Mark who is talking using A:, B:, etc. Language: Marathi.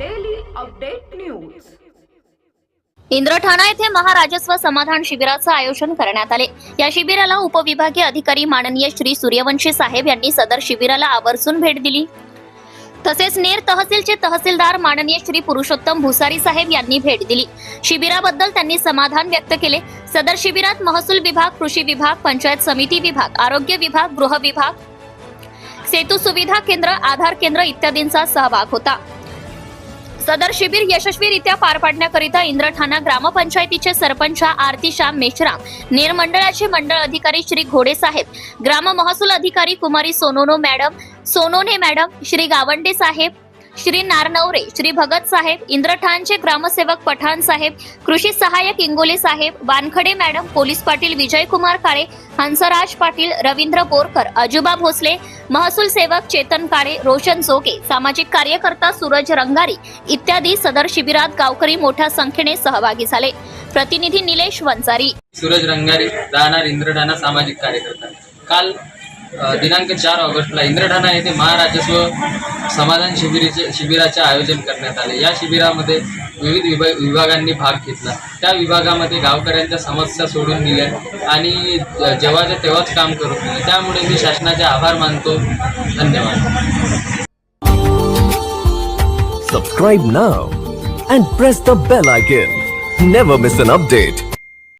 A: अपडेट न्यूज
B: इंद्रठाणा येथे महाराजस्व समाधान शिबिराचं आयोजन करण्यात आले. या शिबिराला उपविभागीय अधिकारी माननीय श्री सूर्यवंशी साहेब यांनी सदर शिबिराला आवर्जून भेट दिली. तसेच नेर तहसीलचे तहसीलदार माननीय श्री पुरुषोत्तम भुसारी साहेब यांनी भेट दिली. शिबिराबद्दल त्यांनी समाधान व्यक्त केले. सदर शिबिरात महसूल विभाग कृषी विभाग पंचायत समिती विभाग आरोग्य विभाग गृह विभाग सेतू सुविधा केंद्र आधार केंद्र इत्यादींचा सहभाग होता. सदर शिबिर यशस्वीरित्या पार पाडण्याकरिता इंद्रठाणा ग्रामपंचायतीचे सरपंच आरती श्याम मेश्राम निर्मंडळाचे मंडळ अधिकारी श्री घोडे साहेब ग्राम महसूल अधिकारी कुमारी सोनोनो मॅडम सोनोने मॅडम श्री गावंडे साहेब श्री नारनवरे श्री भगत साहेब इंद्रठाणचे ग्रामसेवक पठाण साहेब कृषी सहाय्यक इंगोले साहेब वानखडे मॅडम पोलीस पाटील विजयकुमार काळे हंसराज पाटील रवींद्र बोरकर अजुबा भोसले महसूल सेवक चेतन काळे रोशन जोगे सामाजिक कार्यकर्ता सूरज रंगारी इत्यादी सदर शिबिरात गावकरी मोठ्या संख्येने सहभागी झाले. प्रतिनिधी निलेश वंजारी.
C: सूरज रंगारी राहणार इंद्रठाणा सामाजिक कार्यकर्ता. काल दिनांक चार ऑगस्टला इंद्रठाणा येथे महाराजस्व समाधान शिबिरीचे शिबिराचे आयोजन करण्यात आले. या शिबिरामध्ये विविध विभाग विभागांनी भाग घेतला. त्या विभागामध्ये गावकऱ्यांच्या समस्या सोडून दिल्या आणि जेव्हाच्या तेव्हाच काम करून दिले त्यामुळे मी शासनाचे आभार मानतो. धन्यवाद.
D: Subscribe now and press the bell icon never miss an update